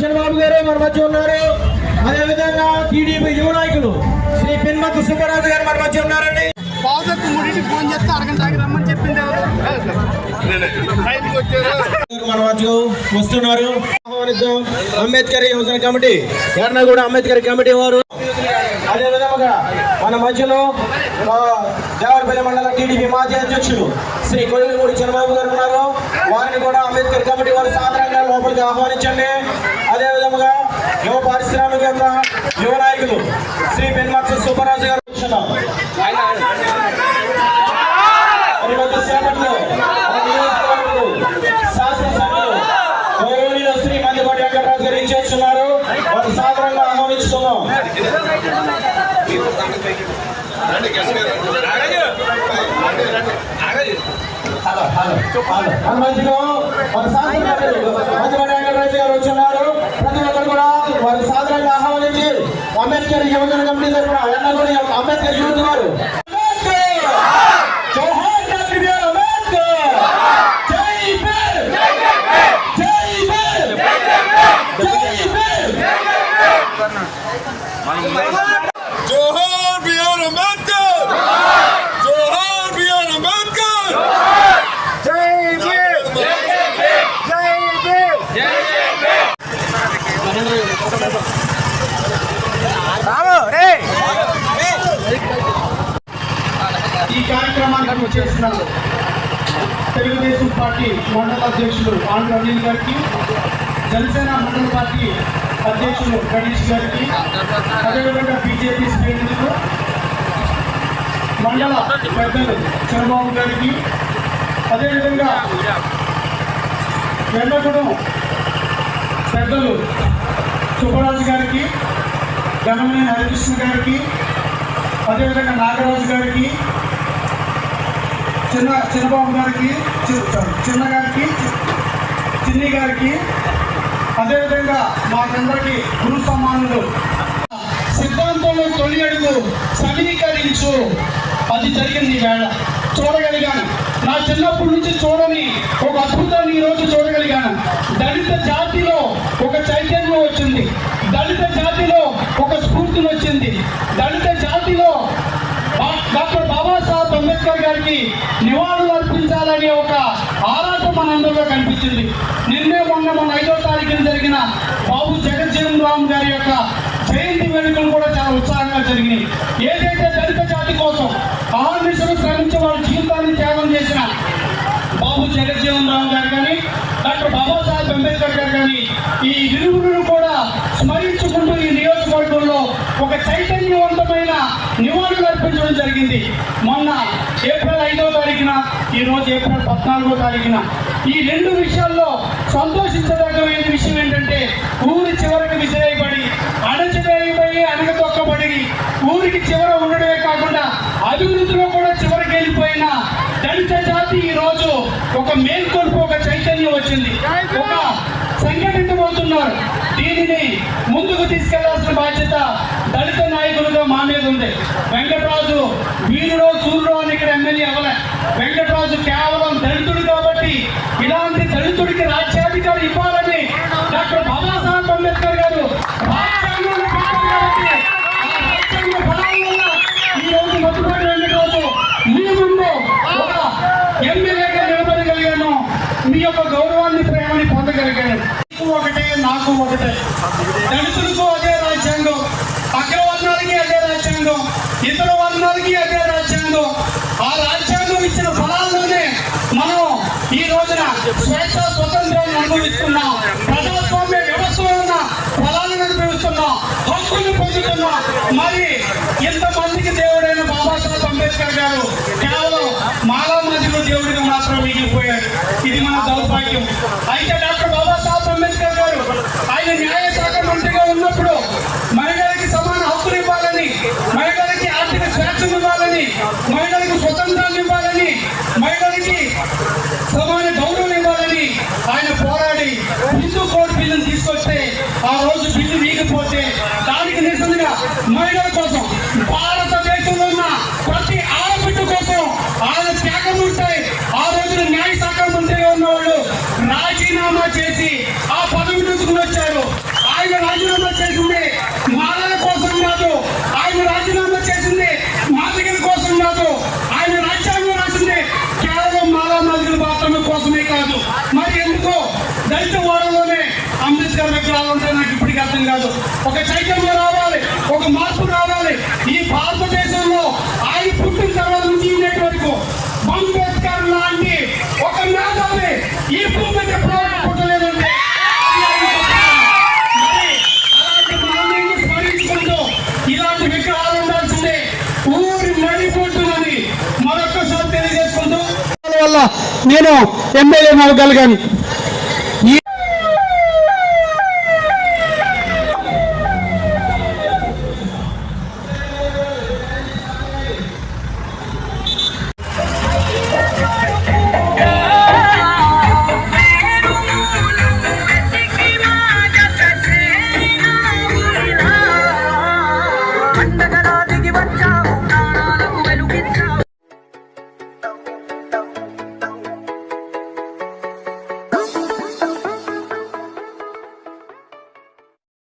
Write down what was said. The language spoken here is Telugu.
చంద్రబాబు గారు మన మధ్య ఉన్నారు. అదేవిధంగా టీడీపీ యువ నాయకులు శ్రీ పెన్మతి సుబ్బరాజు గారు మన మధ్య ఉన్నారండి. బాబుకు ముడికి ఫోన్ చేస్తే అరగంటకి రమ్మని చెప్పింది మన మధ్య వస్తున్నారు. అంబేద్కర్ యువజన కమిటీ. ఎర్న కూడా అంబేద్కర్ కమిటీ వారు. అదే విధముగా మన మధ్యలో మా దేవరపల్లి మండల టీడీపీ మాజీ అధ్యక్షులు శ్రీ కొల్లిమూడి చంద్రబాబు గారు ఉన్నారు. వారిని కూడా అంబేద్కర్ కమిటీ వారు సాధారణంగా లోపలికి ఆహ్వానించండి. అదే విధముగా యువ పారిశ్రామిక యువ నాయకులు శ్రీ పెన్మత్స సుబ్బరాజు గారు కూర్చున్నాం. శాసనసభ్యులు గౌరవనీయులు శ్రీ మందిపాటి వెంకటరాజు గారు ఇచ్చేస్తున్నారు వారు సాధారణంగా ఆహ్వానిస్తున్నాం హలో హలో హలో మన మన శాసనసభ్యులు గారు వచ్చున్నారు ప్రతి ఒక్కరు కూడా వారు ఆహ్వానించి అంబేద్కర్ యువజన కమిటీ తరఫున కూడా అంబేద్కర్ యూత్ వారు ఈ కార్యక్రమానికి చేసిన తెలుగుదేశం పార్టీ మండల అధ్యక్షులు ఆంధ్ర అనిల్ గారికి జనసేన మండల పార్టీ అధ్యక్షులు గణేష్ గారికి అదేవిధంగా బీజేపీ శ్రేణులకు మండల పెద్దలు చంద్రబాబు గారికి అదేవిధంగా వెన్నగూడెం పెద్దలు సుబ్బరాజు గారికి గణమైన హరికృష్ణ గారికి అదేవిధంగా నాగరాజు గారికి చిన్న చిన్నబాబు గారికి చిన్న గారికి చిన్ని గారికి అదేవిధంగా మాకందరికీ గురు సమానులు సిద్ధాంతంలో తొలి అడుగు సమీకరించు అది జరిగింది ఈ వేళ. చూడగలిగాను. నా చిన్నప్పటి నుంచి చూడని ఒక అద్భుతాన్ని ఈరోజు చూడగలిగాను. దళిత జాతిలో ఒక చైతన్యం వచ్చింది. దళిత దళిత జాతిలో డాక్టర్ బాబాసాహెబ్ అంబేద్కర్ గారికి నివాళులు అర్పించాలనే ఒక ఆరాటం మనందరిలో కనిపించింది. నిన్నే మొన్న మొన్న ఐదో తారీఖున జరిగిన బాబు జగజ్జీవన్ రామ్ గారి యొక్క జయంతి వేడుకలు కూడా చాలా ఉత్సాహంగా జరిగినాయి. ఏదైతే దళిత జాతి కోసం ఆహర్నిశలు శ్రమించి వారి జీవితాన్ని త్యాగం చేసిన బాబు జగజ్జీవన్ రామ్ గారు కానీ డాక్టర్ బాబాసాహెబ్ అంబేద్కర్ గారు కానీ ఈ ఇరువురు కూడా స్మరించుకుంటూ ఈ నియోజకవర్గంలో ఒక చైతన్యవంతమైన నివాళులు అర్పించడం జరిగింది. మొన్న ఏప్రిల్ ఐదో తారీఖున ఈరోజు ఏప్రిల్ పద్నాలుగో తారీఖున. ఈ రెండు విషయాల్లో సంతోషించదగ్గమైన విషయం ఏంటంటే ఊరి చివరికి విసిరేయబడి అణచివేయబడి అణగతొక్కబడి ఊరికి చివర ఉండడమే కాకుండా అభివృద్ధిలో కూడా చివరికి వెళ్ళిపోయిన దళిత జాతి ఈరోజు ఒక మేల్కొల్పు ఒక చైతన్యం వచ్చింది. ఒక సంఘటించబోతున్నారు. దీనిని ముందుకు తీసుకెళ్ళాల్సిన బాధ్యత దళిత నాయకులుగా మా మీద ఉంది. వెంకటరాజు వీరుడో సూర్యుడో అని ఇక్కడ ఎమ్మెల్యే అవ్వలే. వెంకటరాజు కేవలం దళితుడు కాబట్టి ఇలాంటి దళితుడికి రాజ్యాధికారి ఇవ్వాలని డాక్టర్ బాబాసాహెబ్ అంబేద్కర్ గారు రాజ్యాంగాన్ని పెట్టారు కాబట్టి ఆ రాజ్యాంగ బలాల వల్ల ఈ రోజు మధుపాటి వెంకటరాజు మీ ముందు ఒక ఎమ్మెల్యేగా నిలబడగలిగాను మీ యొక్క గౌరవాన్ని ప్రేమని పొందగలిగాను ఒకటే నాకు ఒకటే. దళితులకు అదే రాజ్యాంగం. అగ్రవర్ణాలకి అదే రాజ్యాంగం. ఇతర వర్ణాలకి అదే రాజ్యాంగం. ఆ రాజ్యాంగం ఇచ్చిన ఫలాల్లోనే మనం ఈ రోజున స్వేచ్ఛ స్వతంత్రాన్ని అనుభవిస్తున్నాం. ప్రజాస్వామ్య వ్యవస్థలో ఉన్న ఫలాలను అనుభవిస్తున్నాం. హక్కులు పొందుతున్నాం. మరి ఇంతమందికి దేవుడైన బాబాసాహెబ్ అంబేద్కర్ గారు కేవలం దేవుడిగా మాత్రం మిగిలిపోయాడు ఇది మన దౌర్భాగ్యం. అయితే డాక్టర్ బాబాసాహెబ్ అంబేద్కర్ గారు ఆయన న్యాయశాఖ మంత్రిగా ఉన్నప్పుడు మహిళలకి సమాన హక్కులు ఇవ్వాలని మహిళలకి ఆర్థిక స్వేచ్ఛను ఇవ్వాలని మహిళలకు స్వతంత్రాన్ని ఇవ్వాలని మహిళలకి సమాన గౌరవం ఇవ్వాలని ఆయన పోరాడి హిందూ కోడ్ బిల్లును తీసుకొస్తే ఆ రోజు బిల్లు వీగిపోతే దానికి నిరసనగా మహిళలకు సక్రమంగా ఉంటాయి. ఆ రోజున న్యాయ శాఖ మంత్రిగా ఉన్నవాళ్ళు రాజీనామా చేసి ఆ పదవి నుంచి వచ్చారు. ఆయన రాజీనామా చేసింది మాలల కోసం కాదు ఆయన రాజీనామా చేసింది మాదిగల కోసం కాదు ఆయన రాజ్యాంగం రాసింది కేవలం మాలా మాదిగల మాత్రమే కోసమే కాదు. మరి ఎందుకో దళిత ఓడలోనే అంబేద్కర్ విగ్రహాలు ఉంటే నాకు ఇప్పటికీ అర్థం కాదు. ఒక చైతన్యం రావాలి ఒక మార్పు రావాలి. ఈ భారతదేశం నేను ఎమ్మెల్యే అవ్వగలిగాను